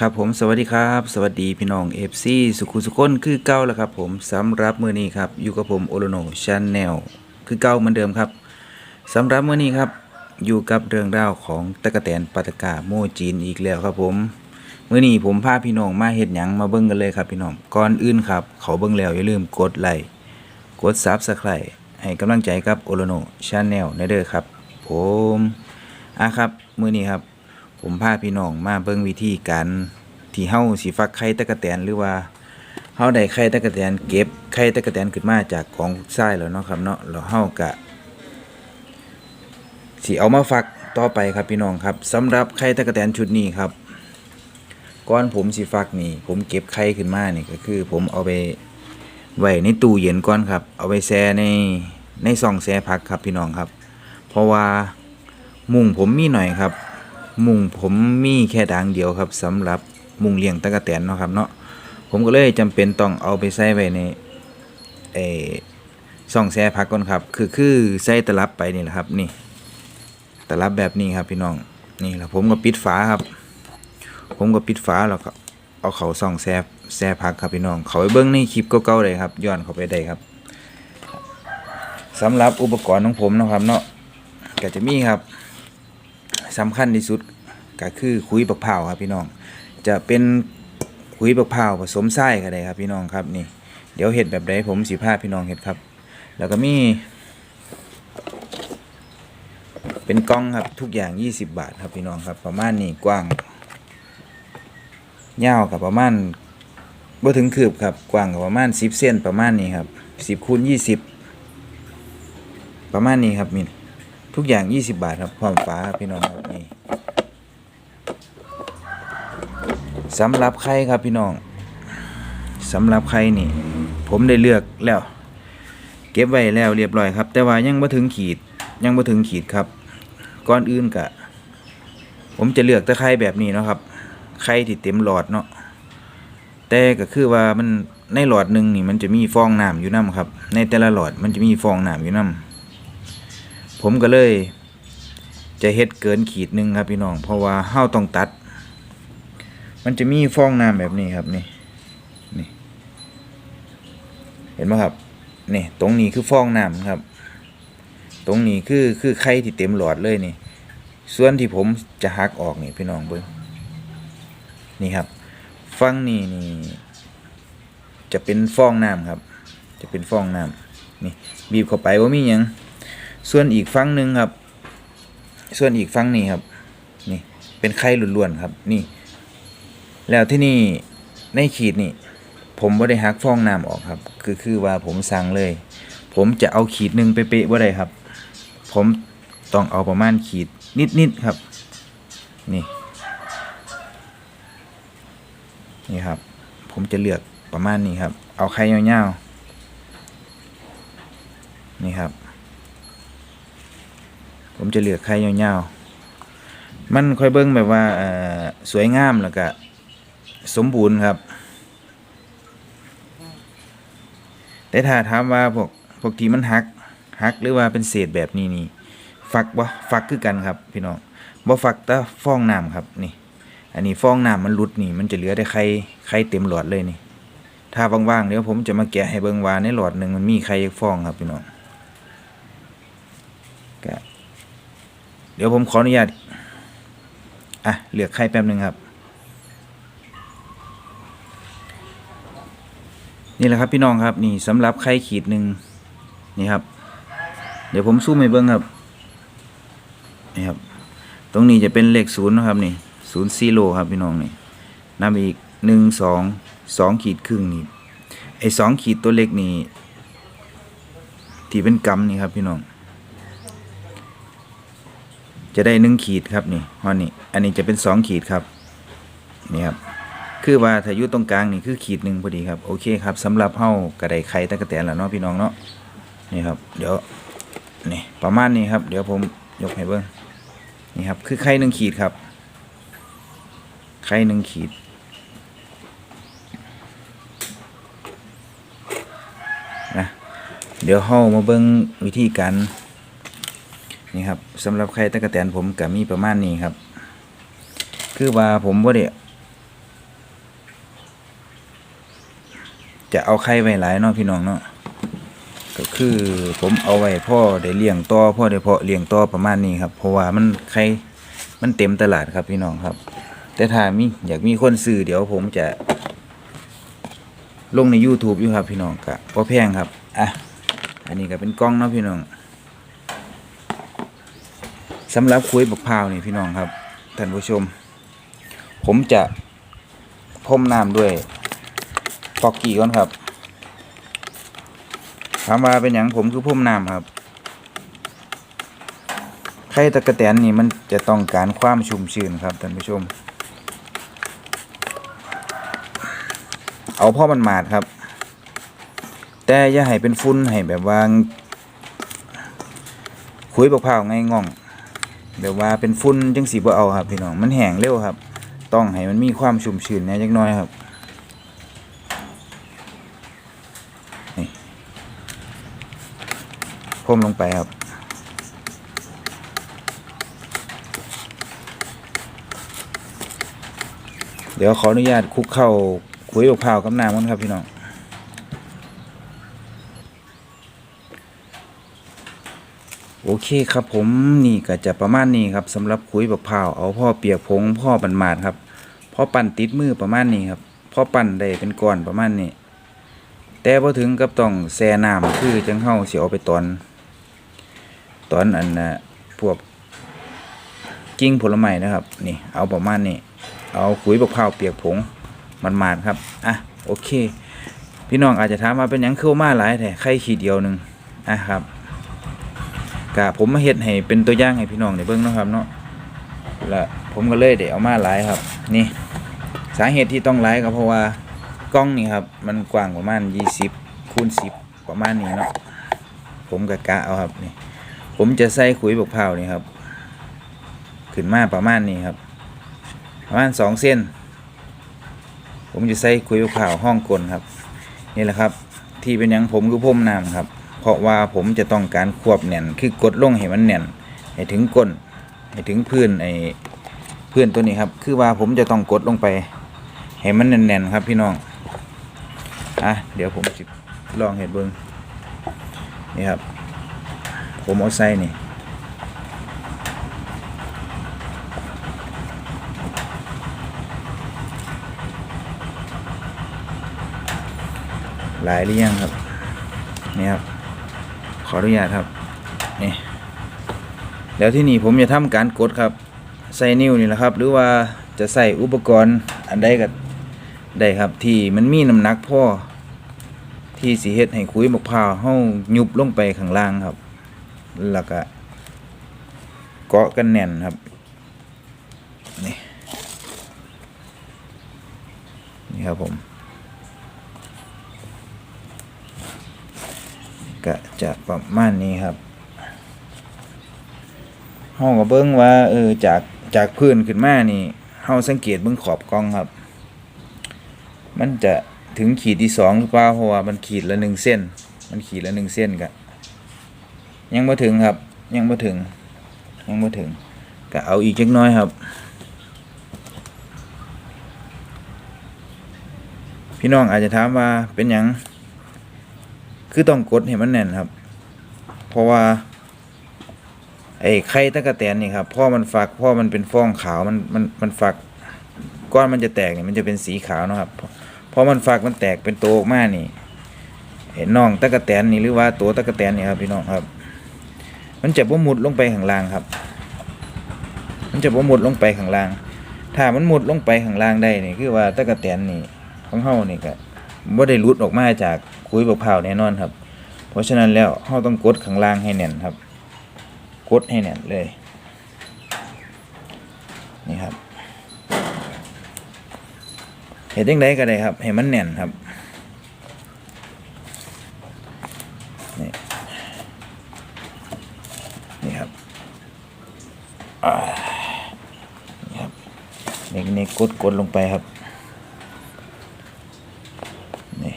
ครับผมสวัสดีครับ สวัสดีพี่น้องเอฟซีสุขุสุขนคือเก้าแล้วครับผมสำหรับมือนี้ครับอยู่กับผมโอโลโนชาแนลคือเก้าเหมือนเดิมครับสำหรับมือนี้ครับอยู่กับเรื่องราวของตะกะแตนปาตกาโมจีนอีกแล้วครับผมมื้อนี้ผมพาพี่น้องมาเฮ็ดหยังมาเบิ่งกันเลยครับพี่น้องก่อนอื่นครับ เขาเบิ่งแล้วอย่าลืมกดไลค์กด Subscribe ให้กำลังใจกับโอโลโนชาแนลในเด้อครับ ผมอะครับ มือนี้ครับ ผมพาพี่น้องมาเบิ่งวิธีการที่เฮาสิฟักไข่ตะกะแตนหรือว่าเฮาได้ไข่ตะกะแตนเก็บไข่ตะกะแตนขึ้นมาจากกองทรายแล้วเนาะครับเนาะแล้วเฮาก็สิเอามาฟักต่อไปครับพี่น้องครับสำหรับไข่ตะกะแตนชุดนี้ครับก่อนผมสิฟักนี่ ผมเก็บไข่ขึ้นมานี่ก็คือ ผมเอาไปไว้ในตู้เย็นก่อนครับ เอาไปแช่ในในซองแช่ผักครับพี่น้องครับ เพราะว่ามุงผมมีหน่อยครับ มุงผมมีแค่ดางเดียวครับสำหรับมุงเลี้ยงตะกะแตนเนาะครับเนาะผมก็เลยจำเป็นต้องเอาไปใส่ไว้ในเออซ่องแช่พักก่อนครับ คือคือใส่ตลับไปนี่แหละครับนี่ตลับแบบนี้ครับพี่น้องนี่แหละผมก็ปิดฝาครับ ผมก็ปิดฝาแล้วก็เอาเขาซ่องแช่แช่พักครับพี่น้อง เขาไปเบิ้งในคลิปเก่าๆเลยครับย้อนเขาไปได้ครับสำหรับอุปกรณ์ของผมนะครับเนาะก็จะมีครับ สำคัญที่สุดก็คือคุยบักพร้าครับพี่น้อง จะเป็นคุยบักพร้าผสมไส้ก็ได้ครับพี่น้องครับนี่ เดี๋ยวเห็ดแบบใดผมสิพาพี่น้องเห็ดครับ แล้วก็มี เป็นกล้องครับทุกอย่าง 20 บาทครับพี่น้องครับ ประมาณนี้กว้างยาวกับประมาณบ่ถึงคืบครับกว้างกับประมาณ 10เซนประมาณนี้ครับ 10คูณ20 ประมาณนี้ครับมิน ทุกอย่าง 20 บาทครับพร้อมฟ้าครับพี่น้องครับนี่สำหรับไข่ครับพี่น้องสำหรับไข่นี่ ผมได้เลือกแล้ว เก็บไว้แล้วเรียบร้อยครับ แต่ว่ายังบ่ถึงขีดยังบ่ถึงขีดครับก่อนอื่นกะ ผมจะเลือกแต่ไข่แบบนี้เนาะครับไข่ที่เต็มหลอดเนาะแต่ก็คือว่ามันในหลอดหนึ่งนี่มันจะมีฟองน้ำอยู่น้ำครับ ในแต่ละหลอดมันจะมีฟองน้ำอยู่น้ำ ผมก็เลย จะเฮ็ดเกินขีดนึงครับพี่น้อง เพราะว่าเฮาต้องตัด มันจะมีฟองน้ำแบบนี้ครับนี่นี่ เห็นไหมครับนี่ตรงนี้คือฟองน้ำครับ ตรงนี้คือคือไข่ที่เต็มหลอดเลยนี่ ส่วนที่ผมจะหักออกนี่พี่น้องเบิ้งนี่ครับฟังนี่นี่จะเป็นฟองน้ำครับ จะเป็นฟองน้ำนี่บีบเข้าไปว่ามีหยัง ส่วนอีกฝั่งหนึ่งครับ ส่วนอีกฝั่งนี้ครับ นี่เป็นไข่ล้วนๆครับ นี่ แล้วที่นี่ในขีดนี่ผมบ่ได้หักฟองน้ำออกครับ คือคือว่าผมสั่งเลย ผมจะเอาขีดหนึ่งไปเป๊ะๆบ่ได้ครับ ผมต้องเอาประมาณขีดนิดๆครับ นี่นี่ครับ ผมจะเลือกประมาณนี้ครับ เอาไข่ยาวๆนี่ครับ ผมจะเลือกไข่ยาวๆ มันค่อยเบิ้งแบบว่าสวยงามแล้วก็สมบูรณ์ครับ แต่ถ้าถามว่าพวกพวกที่มันหักหักหรือว่าเป็นเศษแบบนี้นี่ฟักบ่ฟักคือกันครับ พี่น้องบ่ฟักแต่ฟองน้ำครับนี่ อันนี้ฟองน้ำมันหลุดนี่ มันจะเหลือได้ไข่ไข่เต็มหลอดเลยนี่ ถ้าว่างๆเดี๋ยวผมจะมาแกะให้เบิ่งว่าในหลอดหนึ่งมันมีไข่ฟองครับพี่น้อง เดี๋ยวผมขออนุญาต อะ เลือกไข่แป๊บหนึ่งครับ นี่แหละครับพี่น้องครับนี่สำหรับไข่ขีดหนึ่งนี่ครับ เดี๋ยวผมซูมให้เบิ้งครับ นี่ครับ ตรงนี้จะเป็นเลขศูนย์นะครับนี่ศูนย์ซีโร่ครับพี่น้องนี่นับอีกหนึ่งสองสองขีดครึ่งนี่ไอ้สองขีดตัวเล็กนี่ที่เป็นกำนี่ครับพี่น้อง จะได้หนึ่งขีดครับนี่ฮอนนี่อันนี้จะเป็นสองขีดครับนี่ครับคือว่าถ้าอยู่ตรงกลางนี่คือขีดหนึ่งพอดีครับโอเคครับสำหรับเฮากระไดไข่ตะกะแตนแล้วเนาะพี่น้องเนาะนี่ครับ เดี๋ยวนี่ประมาณนี้ครับ เดี๋ยวผมยกให้เบิ้งนี่ครับ คือไข่หนึ่งขีดครับ ไข่หนึ่งขีดนะเดี๋ยวเฮามาเบิ้งวิธีการ นี่ครับสำหรับไข่ตะกะแตนผมกัมีประมาณนี้ครับ คือว่าผมว่าเดี๋ยจะเอาไข่ไว้หลายเนาะพี่น้องเนาะก็คือผมเอาไว้พ่อได้เลี้ยงต่อพ่อได้เพาะเลี้ยงต่อประมาณนี้ครับ เพราะว่ามันไข่มันเต็มตลาดครับพี่น้องครับ แต่ถ้ามีอยากมีคนซื้อเดี๋ยวผมจะลงใน YouTube อยู่ครับพี่น้องกะพราะแพงครับ อะ อันนี้ก็เป็นกล้องเนาะพี่น้อง สำหรับคุยบักพร้าวนี่พี่น้องครับท่านผู้ชม ผมจะพรมน้ำด้วยฟอกกี้ก่อนครับถามว่าเป็นอย่างผมคือพรมน้ำครับไข่ตะกะแตนนี่มันจะต้องการความชุ่มชื้นครับท่านผู้ชม เอาพ่อมันมาดครับ แต่อย่าให้เป็นฟุ้นให้แบบว่าคุยบักพร้าวไงง่อง แบบว่าเป็นฟุ้นจังสีบ่เอาครับพี่น้องมันแห้งเร็วครับ ต้องให้มันมีความชุ่มชื้นน่จักหน้อยครับนี่พ่มลงไปครับเดี๋ยวขออนุญาตคุกเข้าคุยบักพราวกับน้ำกันครับพี่น้อง โอเคครับผมนี่ก็จะประมาณนี้ครับสำหรับคุยบักพร้าวเอาพ่อเปียกผงพ่อบันมาดครับพ่อปั่นติดมือประมาณนี้ครับพ่อปั่นได้เป็นก้อนประมาณนี้ แต่พอถึงกับต้องแช่น้ำคือจังเฮาเสิเอาไปตอน ตอนอันน่ะพวกกิ้งผลไม้นะครับ นี่เอาประมาณนี้เอาคุยบักพร้าวเปียกผงมันมาดครับอะโอเค พี่น้องอาจจะถามว่าเป็นยังเคือมาหลายแท้ไข่ขีดเดียวหนึ่งอะครับ กะผมมาเฮ็ดให้เป็นตัวอย่างให้พี่น้องได้เบิ่งนะครับเนาะและผมก็เลยได้เอามาหลายครับ นี่สาเหตุที่ต้องหลายก็เพราะว่ากล้องนี่ครับมันกว้างประมาณ 20คูณ10 ประมาณนี้เนาะผมก็กะเอาครับนี่ผมจะใส่ขุยบกพร้านี่ครับ ขึ้นมาประมาณนี้ครับ ประมาณ2เส้น ผมจะใส่ขุยบกพร้าห้องกลนครับ นี่แหละครับ ที่เป็นยังผมคือพ่มน้ำครับ เพราะว่าผมจะต้องการควบแน่น คือกดลงให้มันแน่น ให้ถึงก้น ให้ถึงพื้นไอ้พื้นตัวนี้ครับ คือว่าผมจะต้องกดลงไป ให้มันแน่นๆครับพี่น้อง อะ เดี๋ยวผมจะลองเห็ดเบิ้งนี่ครับ ผมเอาใส่นี่หลายหรือยังครับนี่ครับ ออนุญาตครับนี่แล้วที่นี่ผมจะทำการกดครับใส่นิ้วนี่แหละครับ หรือว่าจะใส่อุปกรณ์อันใดก็ได้ครับที่มันมีน้ำหนักพ่อที่สีเฮ็ดให้คุยมะพร้าวเฮายุบลงไปข้างล่างครับแล้วก็เกาะกันแน่นครับนี่นี่ครับผม ก็จะประมาณนี้ครับเฮาก็เบิ่งว่าเออจากจากพื้นขึ้นมานี่เฮาสังเกตเบิ่งขอบกล้องครับ มันจะถึงขีดที่สองหรือเปล่าเพราะว่ามันขีดละหนึ่งเส้น มันขีดละหนึ่งเส้นก็ยังบ่ถึงครับ ยังบ่ถึง ยังบ่ถึงก็เอาอีกจักน้อยครับ พี่น้องอาจจะถามว่าเป็นยัง คือต้องกดให้มันแน่นครับ เพราะว่า ไอ้ไข่ตะกะแตนนี่ครับพ่อมันฟักพ่อมันเป็นฟองขาวมันมันมันฟักก้อนมันจะแตกเนี่ยมันจะเป็นสีขาวนะครับพอมันฟักมันแตกเป็นโตออกมานี่ไอ้น่องตะกะแตนนี่หรือว่าตัวตะกะแตนนี่ครับพี่น้องครับ มันจะบ่มุดลงไปข้างล่างครับ มันจะบ่มุดลงไปข้างล่าง ถ้ามันมุดลงไปข้างล่างได้นี่คือว่าตะกะแตนนี่ของเฮานี่ก็บ่ได้หลุดออกมาจาก คุยบักพร้าแน่นอนครับ เพราะฉะนั้นแล้วเฮาต้องกดข้างล่างให้แน่นครับ กดให้แน่นเลย นี่ครับเห็นยังไงก็ได้ครับให้มันแน่นครับนี่นี่ครับนี่ครับนี่นี่กดกดลงไปครับ นี่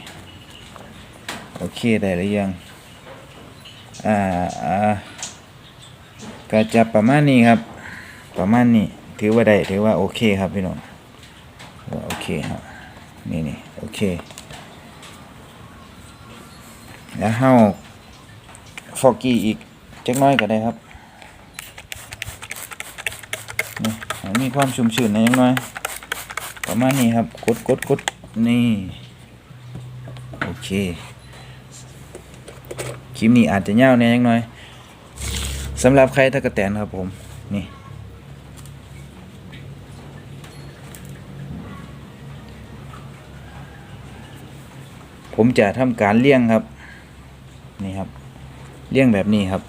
โอ เคได้หรือยัง อ่าอ่าก็จะประมาณนี้ครับ ประมาณนี้ ถือว่าได้ ถือว่าโอเคครับพี่น้องโอเคครับ นี่นี่โอเค แล้วเฮาฟอกกี้อีกจักน้อยก็ได้ครับนี่มีความชุ่มชื้นในจักน้อย ประมาณนี้ครับ กดกดกดนี่ โอเค คลิปนี้อาจจะยาวแหน่จังน้อยสำหรับใครตะกะแตนครับผมนี่ผมจะทำการเลี้ยงครับ นี่ครับเลี้ยงแบบนี้ครับ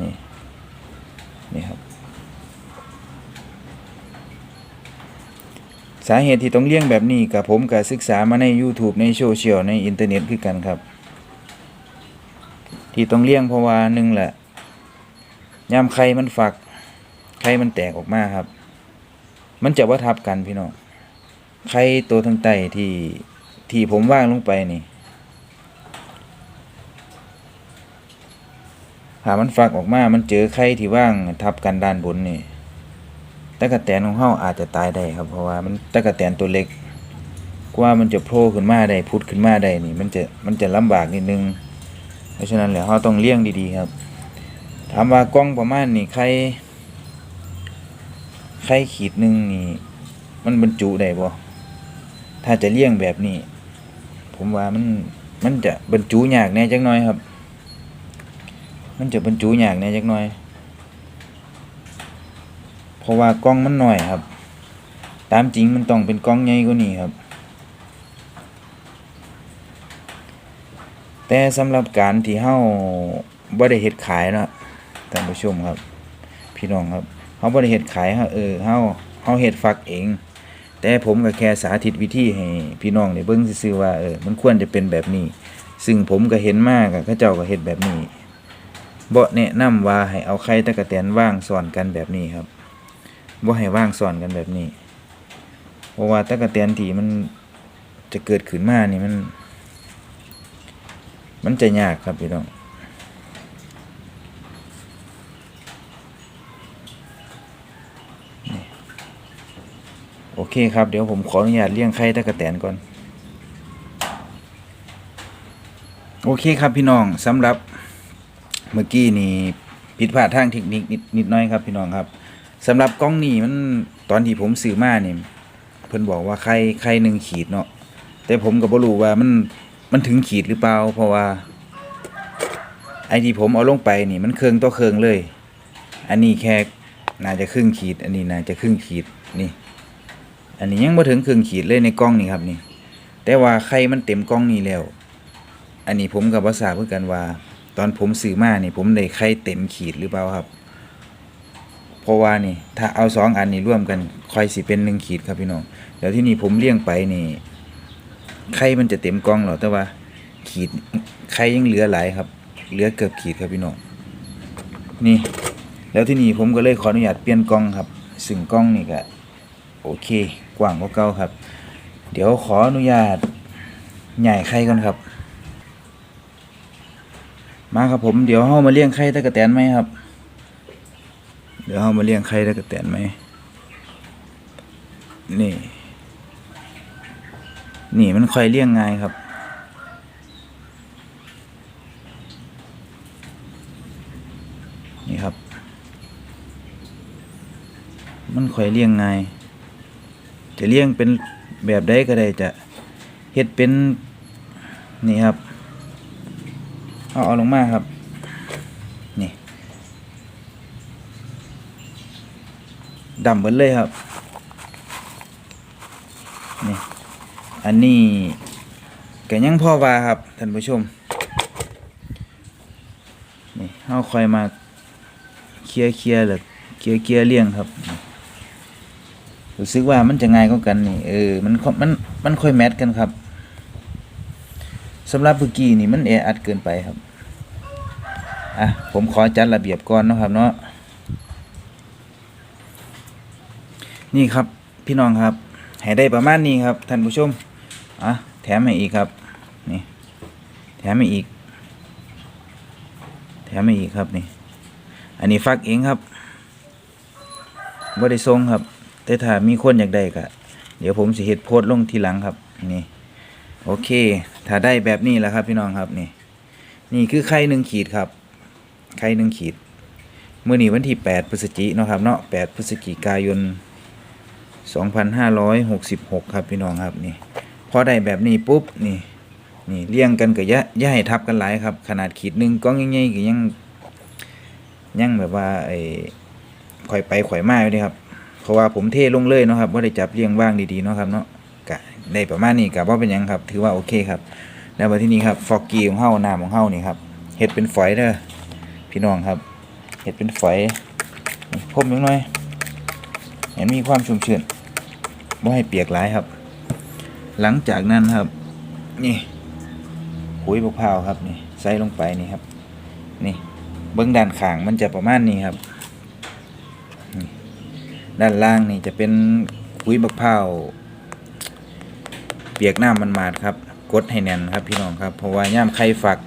นี่ นี่ครับ สาเหตุที่ต้องเลี้ยงแบบนี้กับผมกับศึกษามาใน YouTube ในโซเชียลในอินเทอร์เน็ตคือกันครับ ที่ต้องเลี้ยงเพราะว่าหนึ่งแหละยามไข่มันฝักไข่มันแตกออกมาครับ มันจะว่าทับกันพี่น้องไข่ตัวทั้งไตที่ที่ผมว่างลงไปนี่หามันฝักออกมา มันเจอไข่ที่ว่างทับกันด้านบนนี่ ตะกะแตนของเฮาอาจจะตายได้ครับ เพราะว่ามันตะกะแตนตัวเล็ก กว่ามันจะโผล่ขึ้นมาได้พุดขึ้นมาได้นี่ มันจะมันจะลำบากนิดนึง เพราะฉะนั้นแล้วเฮาต้องเลี้ยงดีๆครับ ถามว่ากล้องประมาณนี้ใครใครขีดหนึงนี่ มันบรรจุได้บ่ถ้าจะเลี้ยงแบบนี้ ผมว่ามันมันจะบรรจุยากแน่จักหน่อยครับ มันจะบรรจุยากแน่จักหน่อย ราะว่ากล้องมันหน้อยครับ ตามจริงมันต้องเป็นกล้องใหญ่กว่านี้ครับ แต่สำหรับการที่เฮาบ่ได้เฮ็ดขายเนาะท่านผู้ชมครับ พี่น้องครับเฮาบ่ได้เฮ็ดขายเฮาเออเฮาเฮาเฮ็ดฟักเอง แต่ผมก็แค่สาธิตวิธีให้พี่น้องได้เบิ่งซื่อๆว่าเออมันควรจะเป็นแบบนี้ ซึ่งผมก็เห็นมาก็เขาเจ้าก็เฮ็ดแบบนี้บ่แนะนำว่าให้เอาไข่ตะกะแตนว่างซ้อนกันแบบนี้ครับ บ่าให้ว่างซ้อนกันแบบนี้ เพราะว่าตะกะแตนที่มันจะเกิดขึ้นมานี่มัน มันจะยากครับพี่น้องโอเคครับ เดี๋ยวผมขออนุญาตเลี้ยงไข่ตะกะแตนก่อน โอเคครับพี่น้องสำหรับเมื่อกี้นี่ผิดพลาดทางเทคนิคนิดนิดน้อยครับพี่น้องครับ สำหรับกล้องนี่มันตอนที่ผมซื้อมาเนี่ยเพิ่นบอกว่าไข่ไข่หนึ่งขีดเนาะแต่ผมก็บ่รู้ว่ามันมันถึงขีดหรือเปล่า เพราะว่า ไอที่ผมเอาลงไปนี่มันเครื่องต่อเครื่องเลย อันนี้แค่น่าจะครึ่งขีด อันนี้น่าจะครึ่งขีดนี่ อันนี้ยังบ่ถึงครึ่งขีดเลยในกล้องนี่ครับนี่ แต่ว่าไข่มันเต็มกล้องนี่แล้ว อันนี้ผมกับภาษาเพื่อกันว่า ตอนผมซื้อมานี่ผมได้ไข่เต็มขีดหรือเปล่าครับ เพราะว่านี่ถ้าเอาสองอันนี้ร่วมกันคอยสิเป็นหนึ่งขีดครับพี่น้องแล้วที่นี่ผมเลี้ยงไปนี่ไข่มันจะเต็มกล่องหรอแต่ว่า ขีดไข่ยังเหลือหลายครับ เหลือเกือบขีดครับพี่น้องนี่ แล้วที่นี่ผมก็เลยขออนุญาตเปลี่ยนกล่องครับ ซึ่งกล้องนี่ก็โอเค กว้างกว่าเก่าครับ เดี๋ยวขออนุญาตใหญ่ไข่ก่อนครับ มาครับผมเดี๋ยวเฮามาเลี้ยงไข่ตะกะแตนไหมครับ ดี๋ยวเรามาเลี้ยงไข่ตะกะแตนไหม นี่ นี่มันค่อยเลี้ยงง่ายครับ นี่ครับ มันค่อยเลี้ยงง่าย จะเลี้ยงเป็นแบบใดก็ได้จะเฮ็ดเป็น นี่ครับ เอาเอาลงมาครับ นี่ ดำเบิดเลยครับนี่อันนี้แกยังพ่อวาครับท่านผู้ชมนี่เฮาคอยมาเคลียร์เคลียร์หรือเคลียร์เคลียร์เลี่ยงครับรู้สึกว่ามันจะง่ายกว่ากันนี่เออมันมันมันค่อยแมทกันครับสำหรับเมื่อกี้นี่มันแออัดเกินไปครับอะผมขอจัดระเบียบก่อนนะครับเนาะ นี่ครับพี่น้องครับให้ได้ประมาณนี้ครับท่านผู้ชมอะแถมให้อีกครับนี่แถมให้อีก แถมให้อีกครับนี่ อันนี้ฟักเองครับบ่ได้ส่งครับ แต่ถ้ามีคนอยากได้ก็เดี๋ยวผมสิเฮ็ดโพสลงทีหลังครับนี่โอเค ถ้าได้แบบนี้แล้วครับพี่น้องครับนี่ นี่คือไข่หนึ่งขีดครับ ไข่หนึ่งขีดเมื่อนี้วันที่ 8 พฤศจิกเนาะครับเนาะ8พฤศจิกายน 2566 ครับพี่น้องครับนี่พอได้แบบนี้ปุ๊บนี่นี่เลี้ยงกันก็ย่าอย่าให้ทับกันหลายครับ ขนาดขีดหนึ่งก้องใหญ่ๆก็ยังยังแบบว่าไอ้ข่อยไปข่อยมาอยู่เด้ครับ เพราะว่าผมเทลงเลยเนาะครับว่าได้จับเลี้ยงว่างดีๆเนาะครับเนาะกะได้ประมาณนี้กะว่าเป็นยังครับ ถือว่าโอเคครับ แล้วมาที่นี่ครับฟอกกี้ของเฮาน้ำของเฮานี่ครับเห็ดเป็นฝอยเด้อพี่น้องครับ เห็ดเป็นฝอยนี่พรมนิดหน่อย เห็นมีความชุ่มชื้นบ่ให้เปียกหลายครับ หลังจากนั้นครับ นี่ขุยมะพร้าวครับนี่ใส่ลงไปนี่ครับ นี่เบื้องด้านข้างมันจะประมาณนี้ครับ ด้านล่างนี่จะเป็นขุยมะพร้าวเปียกน้ำมันมาดครับ กดให้แน่นครับพี่น้องครับ เพราะว่าย่ามไข่ฝัก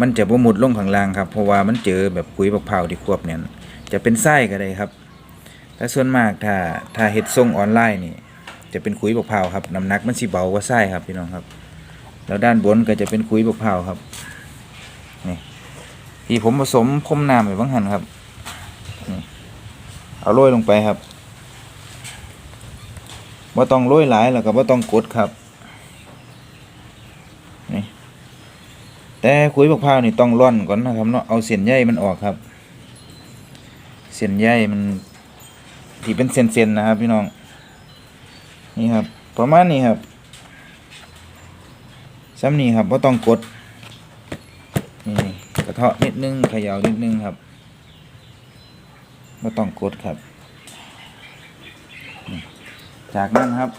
มันจะบ่มุดลงข้างล่างครับ เพราะว่ามันเจอแบบขุยมะพร้าวที่ควบแน่นจะเป็นไส้ก็ได้ครับ แต่ส่วนมากถ้าถ้าเฮ็ดส่งออนไลน์นี่ จะเป็นขุยบกพร้าครับน้ำหนักมันสิเบากว่าไส้ครับพี่น้องครับ แล้วด้านบนก็จะเป็นขุยบกพร้าครับนี่ที่ผมผสมพรมน้ำไปบ้างหันครับนี่เอาโรยลงไปครับว่าต้องโรยหลายแล้วก็ว่าต้องกดครับนี่แต่ขุยบกพร้านี่ต้องร่อนก่อนนะครับเนาะเอาเส้นใยมันออกครับ เส้นใยมัน ที่เป็นเส้นๆนนะครับ พี่น้อง นี่ครับ ประมาณนี้ครับซ้ำนี้ครับว่าต้องกดนี่กระเทาะนิดนึงเขย่านิดนึงครับว่าต้องกดครับ จากนั้นครับ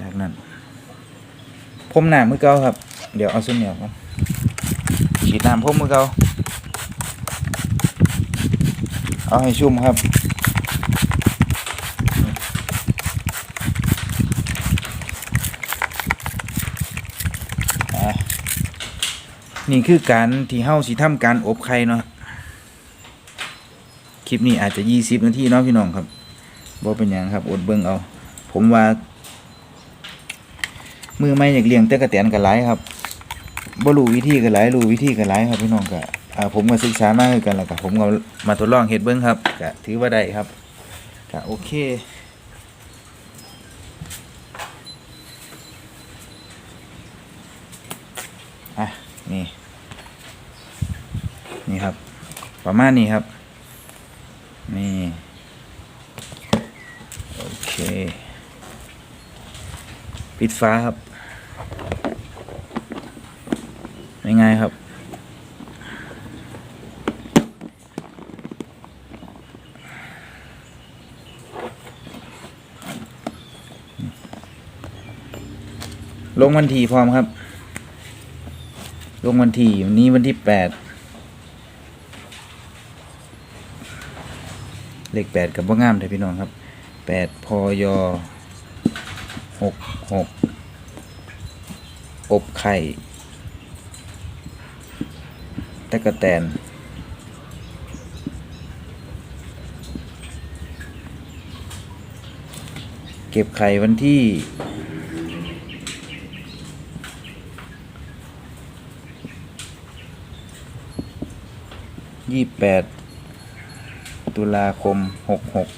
จากนั้นพรมหน้ำมือเก่าครับ เดี๋ยวเอาส้นเหนียวครับฉีดน้ำพรมมือเก่า เอาให้ชุ่มครับ นี่คือการที่เฮาสิทำการอบไข่เนาะ คลิปนี้อาจจะยี่สิบนาทีเนาะพี่น้องครับบ่เป็นหยังครับ อดเบิ่งเอา ผมว่า มือไม่อยากเลี้ยงแต่กระแตนกันหลายครับบ่รู้วิธีกันหลายรู้วิธีกันหลายครับพี่น้องก็อ่า ผมก็ศึกษามาคือกันแล้วก็ผมก็มาทดลองเฮ็ดเบิ่งครับก็ถือว่าได้ครับก็โอเคอะนี่นี่ครับ ประมาณนี้ครับ นี่โอเค ปิดฟ้าครับง่ายๆครับ ลงวันที่พร้อมครับ ลงวันที่วันนี้วันที่แปดเลขแปดกับว่างามเลยพี่น้องครับแปดพยหกหกอบไข่ตะกะแตนเก็บไข่วันที่ ยี่แปดตุลาคมหกหก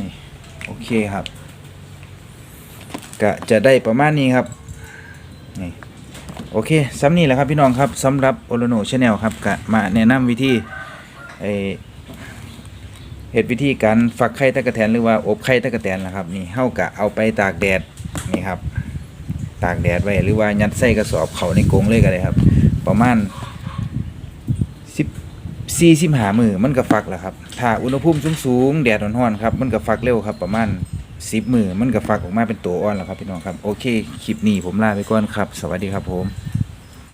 นี่ โอเคครับ ก็จะได้ประมาณนี้ครับ นี่ โอเคซ้ำนี่แหละครับพี่น้องครับสำหรับโอโลโนชาแนลครับก็มาแนะนำวิธีไอเหตุวิธีการฝักไข่ตะกะแตนหรือว่าอบไข่ตะกะแตนนะครับ นี่เฮากะเอาไปตากแดดนี่ครับ ตากแดดไว้หรือว่ายัดใส่กระสอบเขาในกรงเลยก็ได้ครับ ประมาณ สี่สิบหามือมันก็ฟักแหละครับ ถ้าอุณหภูมิสูงสูงๆแดดร้อนๆครับ มันก็ฟักเร็วครับ ประมาณสิบมือมันก็ฟักออกมาเป็นตัวอ่อนแล้วครับพี่น้องครับ โอเค คลิปนี้ผมลาไปก่อนครับ สวัสดีครับผม